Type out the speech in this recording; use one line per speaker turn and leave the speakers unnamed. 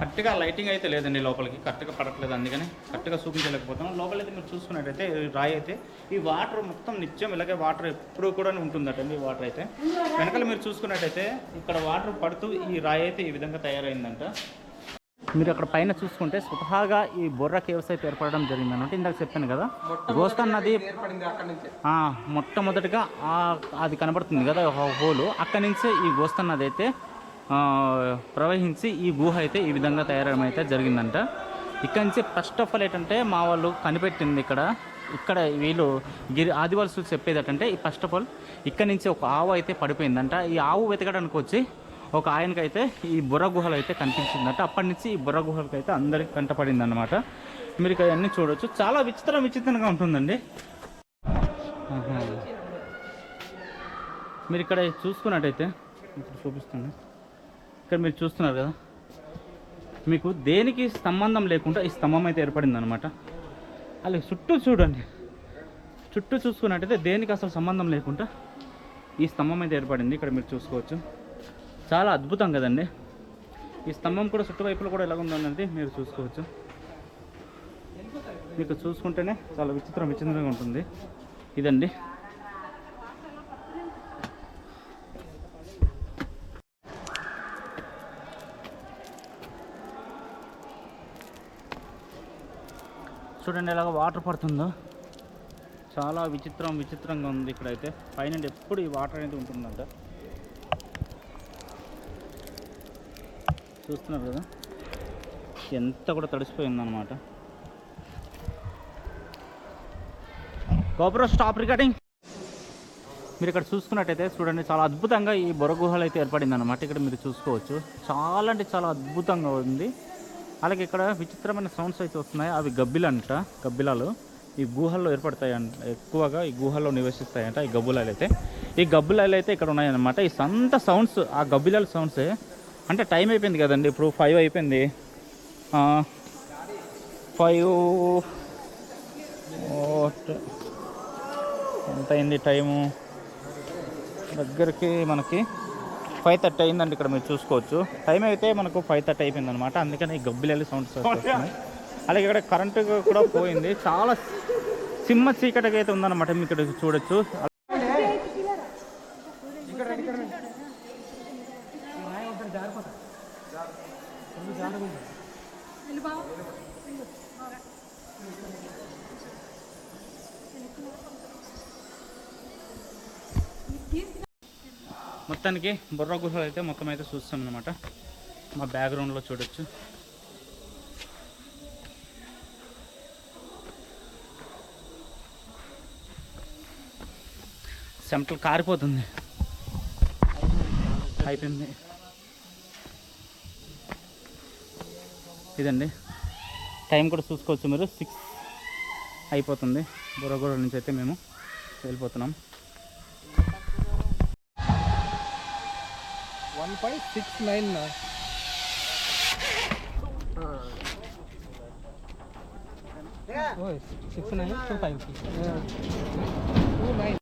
కరెక్ట్గా లైటింగ్ అయితే లేదండి లోపలికి కరెక్ట్గా పడట్లేదు అందుకని కరెక్ట్గా చూపించలేకపోతున్నాం. లోపలైతే మీరు చూసుకున్నట్టయితే రాయి అయితే ఈ వాటర్ మొత్తం నిత్యం ఇలాగే వాటర్ ఎప్పుడు కూడా ఉంటుందటండి ఈ వాటర్ అయితే. వెనకాల మీరు చూసుకున్నట్టయితే ఇక్కడ వాటర్ పడుతూ ఈ రాయి అయితే ఈ విధంగా తయారైందంట. మీరు అక్కడ పైన చూసుకుంటే స్వతహాగా ఈ బొర్ర కేవ్స్ అయితే ఏర్పడడం జరిగింది అన్నట్టు ఇందాక చెప్పాను కదా గోస్తన్ నది మొట్టమొదటిగా అది కనబడుతుంది కదా హోలు. అక్కడి నుంచే ఈ గోస్తన్ నది అయితే ప్రవహించి ఈ గుహ అయితే ఈ విధంగా తయారడం అయితే జరిగిందంట. ఇక్కడి నుంచి ఫస్ట్ ఆఫ్ ఆల్ ఏంటంటే మా వాళ్ళు కనిపెట్టింది ఇక్కడ. ఇక్కడ వీళ్ళు గిరి ఆదివాసులు చెప్పేది ఏంటంటే ఈ ఫస్ట్ ఆఫ్ ఆల్ ఇక్కడ నుంచి ఒక ఆవు అయితే పడిపోయిందంట. ఈ ఆవు వెతకడానికి వచ్చి ఒక ఆయనకైతే ఈ బుర్ర గుహలు అయితే కనిపించిందంట. అప్పటి నుంచి ఈ బుర్ర గుహలకి అయితే అందరికి కంటపడింది అనమాట మీరు ఇక్కడ అన్నీ చూడొచ్చు. చాలా విచిత్రం విచిత్రంగా ఉంటుందండి. మీరు ఇక్కడ చూసుకున్నట్టయితే ఇప్పుడు చూపిస్తాను. ఇక్కడ మీరు చూస్తున్నారు కదా. మీకు దేనికి సంబంధం లేకుండా ఈ స్తంభం అయితే ఏర్పడింది అనమాట అలాగే చుట్టూ చూడండి. చుట్టూ చూసుకున్నట్టయితే దేనికి అసలు సంబంధం లేకుండా ఈ స్తంభం అయితే ఏర్పడింది. ఇక్కడ మీరు చూసుకోవచ్చు. చాలా అద్భుతం కదండి. ఈ స్తంభం కూడా చుట్టువైపులు కూడా ఎలా ఉందన్నది మీరు చూసుకోవచ్చు. మీకు చూసుకుంటేనే చాలా విచిత్రం విచిత్రంగా ఉంటుంది. ఇదండి. చూడండి ఇలాగ వాటర్ పడుతుందో. చాలా విచిత్రం విచిత్రంగా ఉంది ఇక్కడైతే. పైన ఎప్పుడు ఈ వాటర్ అనేది ఉంటుందంట. చూస్తున్నారు కదా? ఎంత కూడా తడిసిపోయిందన్నమాట. గోపురం స్టాప్ రికార్డింగ్. మీరు ఇక్కడ చూసుకున్నట్టయితే చూడండి చాలా అద్భుతంగా ఈ బొర గుహలు అయితే ఏర్పడింది అనమాట ఇక్కడ మీరు చూసుకోవచ్చు. చాలా అంటే చాలా అద్భుతంగా ఉంది. అలాగే ఇక్కడ విచిత్రమైన సౌండ్స్ అయితే వస్తున్నాయి. అవి గబ్బిలంట గబ్బిలాలు. ఈ గుహల్లో ఏర్పడతాయి అంట ఎక్కువగా ఈ గుహల్లో నివసిస్తాయంట ఈ గబ్బులాలు అయితే. ఈ గబ్బులాలు అయితే ఇక్కడ ఉన్నాయన్నమాట. ఈ సంత సౌండ్స్ ఆ గబ్బిలాల సౌండ్సే అంటే టైం అయిపోయింది కదండి. ఇప్పుడు ఫైవ్ అయిపోయింది. ఫైవ్ ఎంత అయింది టైము? దగ్గరికి మనకి ఫైవ్ థర్టీ అయిందండి ఇక్కడ మీరు చూసుకోవచ్చు. టైం అయితే మనకు ఫైవ్ థర్టీ అయిపోయింది అనమాట అందుకని ఈ గబ్బిలెల్లి సౌండ్స్ వస్తున్నాయి అలాగే ఇక్కడ కరెంటు కూడా పోయింది. చాలా సింహ చీకటిగా అయితే ఉందన్నమాట మీకు ఇక్కడ చూడొచ్చు. మొత్తానికి బుర్ర గుహలు అయితే మొత్తం అయితే చూస్తాం అనమాట మా బ్యాక్గ్రౌండ్లో చూడొచ్చు. చెమటలు కారిపోతుంది. అయిపోయింది. ఇదండి. టైం కూడా చూసుకోవచ్చు మీరు. సిక్స్ అయిపోతుంది. బుర్రగూడ నుంచి అయితే మేము వెళ్ళిపోతున్నాం.
One point six nine six nine two five two nine